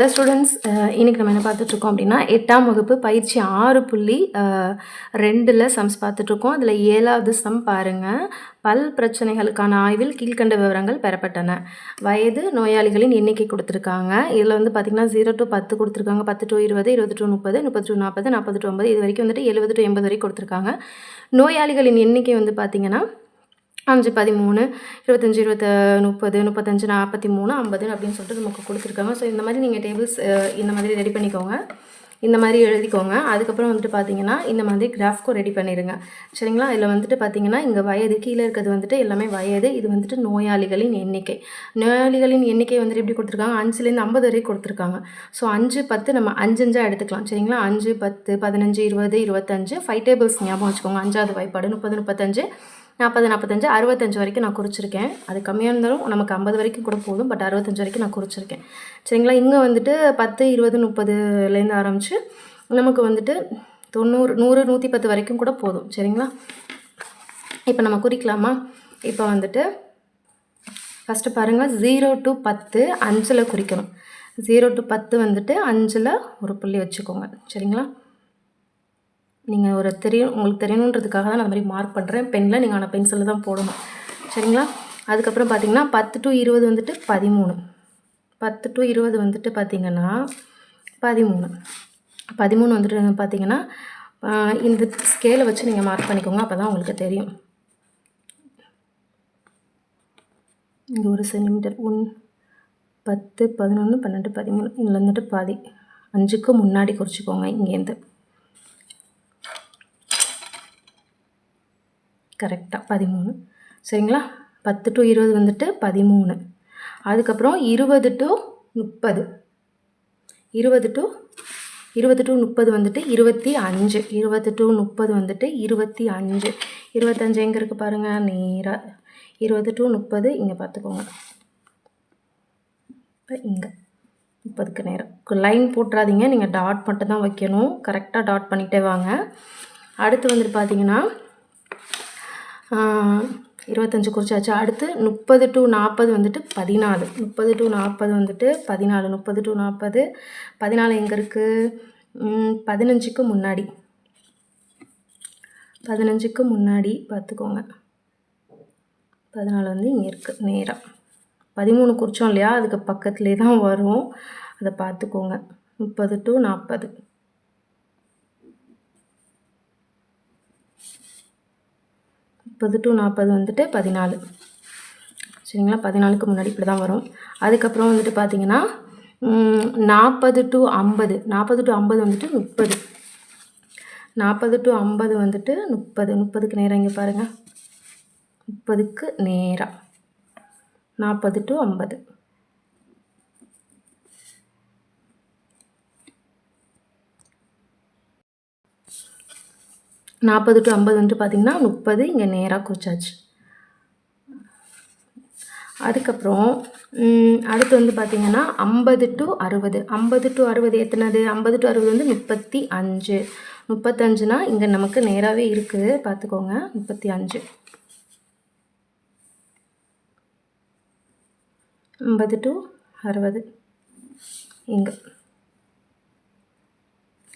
Hello students இன்றைக்கி நம்ம என்ன பார்த்துட்ருக்கோம் அப்படின்னா எட்டாம் வகுப்பு பயிற்சி ஆறு புள்ளி ரெண்டில் சம்ஸ் பார்த்துட்ருக்கோம். அதில் ஏழாவது சம் பாருங்கள் பல் பிரச்சனைகளுக்கான ஆய்வில் கீழ்க்கண்ட விவரங்கள் பெறப்பட்டன. வயது நோயாளிகளின் எண்ணிக்கை கொடுத்துருக்காங்க. இதில் வந்து பார்த்திங்கன்னா ஜீரோ டு பத்து கொடுத்துருக்காங்க. பத்து டு இருபது இருபது டு முப்பது முப்பது டு நாற்பது நாற்பது டு ஐம்பது இது வரைக்கும் வந்துட்டு எழுபது டு எண்பது வரைக்கும் கொடுத்துருக்காங்க. நோயாளிகளின் எண்ணிக்கை வந்து பார்த்திங்கன்னா அஞ்சு பதிமூணு இருபத்தஞ்சி இருபத்த முப்பது முப்பத்தஞ்சு நாற்பத்தி மூணு ஐம்பது அப்படின்னு சொல்லிட்டு நமக்கு கொடுத்துருக்காங்க. ஸோ இந்த மாதிரி நீங்கள் டேபிள்ஸ் இந்த மாதிரி ரெடி பண்ணிக்கோங்க. இந்த மாதிரி எழுதிக்கோங்க. அதுக்கப்புறம் வந்துட்டு பார்த்தீங்கன்னா இந்த மாதிரி கிராஃப்க்கும் ரெடி பண்ணிடுங்க சரிங்களா? இதில் வந்துட்டு பார்த்தீங்கன்னா இங்கே வயது கீழே இருக்கிறது வந்துட்டு எல்லாமே வயது இது வந்துட்டு நோயாளிகளின் எண்ணிக்கை. நோயாளிகளின் எண்ணிக்கை வந்துட்டு எப்படி கொடுத்துருக்காங்க? அஞ்சுலேருந்து ஐம்பது வரைக்கும் கொடுத்துருக்காங்க. ஸோ அஞ்சு பத்து நம்ம அஞ்சு எடுத்துக்கலாம். சரிங்களா? அஞ்சு பத்து பதினஞ்சு இருபது இருபத்தஞ்சு ஃபைவ் டேபிள்ஸ் ஞாபகம் வச்சுக்கோங்க. அஞ்சாவது வாய்ப்பாடு முப்பது முப்பத்தஞ்சு நாற்பது நாற்பத்தஞ்சு அறுபத்தஞ்சு வரைக்கும் நான் குறிச்சிருக்கேன். அது கம்மியாக இருந்தாலும் நமக்கு ஐம்பது வரைக்கும் கூட போதும் பட் அறுபத்தஞ்சு வரைக்கும் நான் குறிச்சிருக்கேன். சரிங்களா? இங்கே வந்துட்டு பத்து இருபது முப்பதுலேருந்து ஆரம்பித்து நமக்கு வந்துட்டு தொண்ணூறு நூறு நூற்றி பத்து வரைக்கும் கூட போதும். சரிங்களா? இப்போ நம்ம குறிக்கலாமா? இப்போ வந்துட்டு ஃபஸ்ட்டு பாருங்கள் ஜீரோ டு பத்து அஞ்சில் குறிக்கணும். ஜீரோ டு பத்து வந்துட்டு அஞ்சில் ஒரு புள்ளி வச்சுக்கோங்க. சரிங்களா? நீங்கள் ஒரு தெரியும் உங்களுக்கு தெரியணுன்றதுக்காக தான் நான் அந்த மாதிரி மார்க் பண்ணுறேன் பெனில் நீங்கள் ஆனால் பென்சிலில் தான் போடணும். சரிங்களா? அதுக்கப்புறம் பார்த்தீங்கன்னா பத்து டு இருபது வந்துட்டு பதிமூணு. பத்து டு இருபது வந்துட்டு பார்த்தீங்கன்னா பதிமூணு. பதிமூணு வந்துட்டு பார்த்தீங்கன்னா இந்த ஸ்கேலை வச்சு நீங்கள் மார்க் பண்ணிக்கோங்க. அப்போ தான் உங்களுக்கு தெரியும். இங்கே ஒரு சென்டிமீட்டர் ஒன் பத்து பதினொன்று பன்னெண்டு பதிமூணு. இதில் வந்துட்டு பாதி. அஞ்சுக்கு முன்னாடி குறிச்சிக்கோங்க. இங்கேருந்து கரெக்டாக பதிமூணு. சரிங்களா? பத்து டு இருபது வந்துட்டு பதிமூணு. அதுக்கப்புறம் இருபது டு முப்பது. இருபது டு இருபது டு முப்பது வந்துட்டு இருபத்தி அஞ்சு. இருபது டு முப்பது வந்துட்டு இருபத்தி அஞ்சு. இருபத்தஞ்சு எங்கே இருக்குது பாருங்கள் நேராக இருபது டு முப்பது இங்கே பார்த்துக்கோங்க. இப்போ இங்கே. முப்பதுக்கு நேரம். லைன் போட்டுறாதீங்க. நீங்கள் டாட் மட்டும் தான் வைக்கணும் கரெக்டாக டாட் பண்ணிகிட்டே வாங்க. அடுத்து வந்துட்டு பார்த்தீங்கன்னா இருபத்தஞ்சி குறிச்சாச்சு. அடுத்து முப்பது டு நாற்பது வந்துட்டு பதினாலு. முப்பது டு நாற்பது வந்துட்டு பதினாலு. முப்பது டு நாற்பது பதினாலு எங்கே இருக்குது பதினஞ்சுக்கு முன்னாடி. பதினஞ்சுக்கு முன்னாடி பார்த்துக்கோங்க. பதினாலு வந்து இங்கே இருக்குது நேராக பதிமூணு குறிச்சோம் இல்லையா? அதுக்கு பக்கத்துலேயே தான் வரும். அதை பார்த்துக்கோங்க. முப்பது டு நாற்பது முப்பது டு நாற்பது வந்துட்டு பதினாலு. சரிங்களா? பதினாலுக்கு முன்னாடி இப்படி தான் வரும். அதுக்கப்புறம் வந்துட்டு பார்த்தீங்கன்னா நாற்பது டு ஐம்பது. நாற்பது டு ஐம்பது வந்துட்டு முப்பது. நாற்பது டு ஐம்பது வந்துட்டு முப்பது. முப்பதுக்கு நேரம் இங்கே பாருங்கள் முப்பதுக்கு நேராக நாற்பது டு ஐம்பது. நாற்பது டு ஐம்பது வந்துட்டு பார்த்தீங்கன்னா முப்பது இங்கே நேராக குறிச்சாச்சு அதுக்கப்புறம் அடுத்து வந்து பார்த்திங்கன்னா ஐம்பது டு அறுபது. ஐம்பது டு அறுபது எத்தனது? ஐம்பது டு அறுபது வந்து முப்பத்தி அஞ்சு. முப்பத்தஞ்சுனா இங்கே நமக்கு நேராகவே இருக்குது பார்த்துக்கோங்க முப்பத்தி அஞ்சு. ஐம்பது டு அறுபது. இங்கே.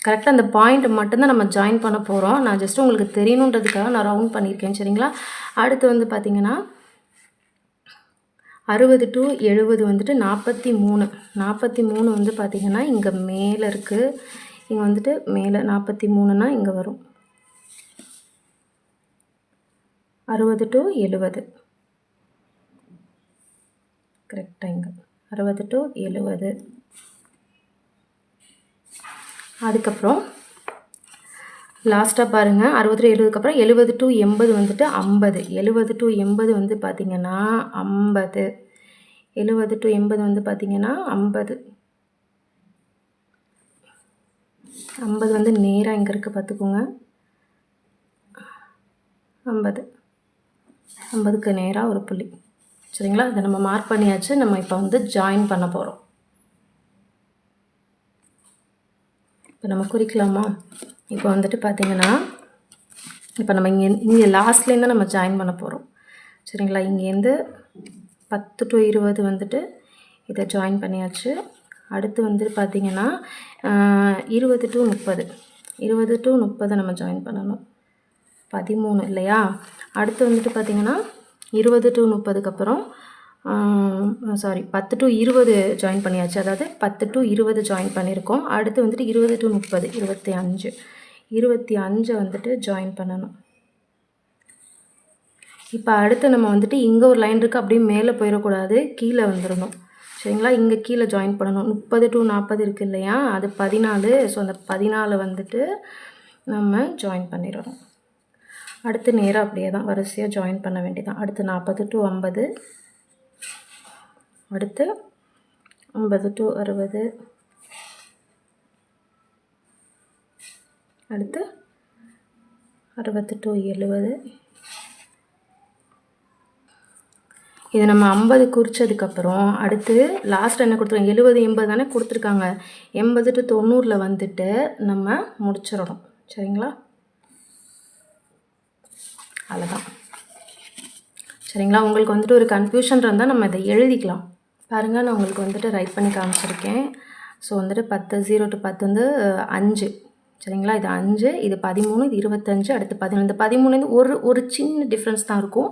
கரெக்டாக அந்த பாயிண்ட் மட்டும்தான் நம்ம ஜாயின் பண்ண போகிறோம் நான் ஜஸ்ட் உங்களுக்கு தெரியணுன்றதுக்காக நான் ரவுண்ட் பண்ணியிருக்கேன் சரிங்களா? அடுத்து வந்து பார்த்திங்கன்னா அறுபது டு எழுபது வந்துட்டு நாற்பத்தி மூணு. நாற்பத்தி மூணு வந்து பார்த்திங்கன்னா இங்கே மேலே இருக்குது இங்கே வந்துட்டு மேலே நாற்பத்தி மூணுனா இங்கே வரும். அறுபது டு எழுபது. கரெக்டாக இங்கே. அறுபது டு எழுபது. அதுக்கப்புறம் லாஸ்ட்டாக பாருங்கள் அறுபது எழுபதுக்கு அப்புறம் எழுபது டு எண்பது வந்துட்டு ஐம்பது. எழுபது டு எண்பது வந்து பார்த்திங்கன்னா ஐம்பது. எழுபது டு எண்பது வந்து பார்த்திங்கன்னா ஐம்பது. ஐம்பது வந்து நேராக இங்கே இருக்குது பார்த்துக்கோங்க ஐம்பது. ஐம்பதுக்கு நேராக ஒரு புள்ளி. சரிங்களா? இதை நம்ம மார்க் பண்ணியாச்சு. நம்ம இப்போ வந்து ஜாயின் பண்ண போகிறோம் இப்போ நம்ம குறிக்கலாமா? இப்போ வந்துட்டு பார்த்தீங்கன்னா இப்போ நம்ம இங்கே இங்கே லாஸ்ட்லேருந்து நம்ம ஜாயின் பண்ண போகிறோம் சரிங்களா? இங்கேருந்து பத்து டு இருபது வந்துட்டு இதை ஜாயின் பண்ணியாச்சு. அடுத்து வந்து பார்த்திங்கன்னா இருபது டு முப்பது. இருபது டு முப்பதை நம்ம ஜாயின் பண்ணணும். பதிமூணு இல்லையா? அடுத்து வந்துட்டு பார்த்திங்கன்னா இருபது டு முப்பதுக்கு அப்புறம் சாரி பத்து டு இருபது ஜாயின் பண்ணியாச்சு. அதாவது பத்து டு இருபது ஜாயின் பண்ணியிருக்கோம். அடுத்து வந்துட்டு இருபது டு முப்பது இருபத்தி அஞ்சு. இருபத்தி அஞ்சை வந்துட்டு ஜாயின் பண்ணணும். இப்போ அடுத்து நம்ம வந்துட்டு இங்கே ஒரு லைன் இருக்குது அப்படியே மேலே போயிடக்கூடாது கீழே வந்துடணும். சரிங்களா? இங்கே கீழே ஜாயின் பண்ணணும். முப்பது டு நாற்பது இருக்குது இல்லையா? அது பதினாலு. ஸோ அந்த பதினாலு வந்துட்டு நம்ம ஜாயின் பண்ணிடணும். அடுத்து நேராக அப்படியே தான் வரிசையாக ஜாயின் பண்ண வேண்டியதான் அடுத்து நாற்பது டு ஐம்பது. அடுத்து ஐம்பது டு அறுபது. அடுத்து அறுபது டு எழுபது. இதை நம்ம ஐம்பது குறித்ததுக்கப்புறம் அடுத்து லாஸ்ட் என்ன கொடுத்துருக்காங்க? எழுபது எண்பது தானே கொடுத்துருக்காங்க. எண்பது டு தொண்ணூறில் வந்துட்டு நம்ம முடிச்சிடணும். சரிங்களா? அவ்வளோதான் சரிங்களா? உங்களுக்கு வந்துட்டு ஒரு கன்ஃபியூஷன் இருந்தால் நம்ம இதை எழுதிக்கலாம். பாருங்கள் நான் உங்களுக்கு வந்துட்டு ரைட் பண்ணி காமிச்சிருக்கேன். ஸோ வந்துட்டு பத்து ஜீரோ டு பத்து வந்து அஞ்சு. சரிங்களா? இது அஞ்சு இது பதிமூணு இது இருபத்தஞ்சு அடுத்து பதினொன்று. இந்த பதிமூணுலேருந்து ஒரு ஒரு சின்ன டிஃப்ரென்ஸ் தான் இருக்கும்.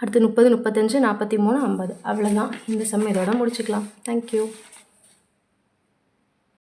அடுத்து முப்பது முப்பத்தஞ்சு நாற்பத்தி மூணு ஐம்பது. அவ்வளோதான் இந்த செம்ம இதோட முடிச்சுக்கலாம். தேங்க்யூ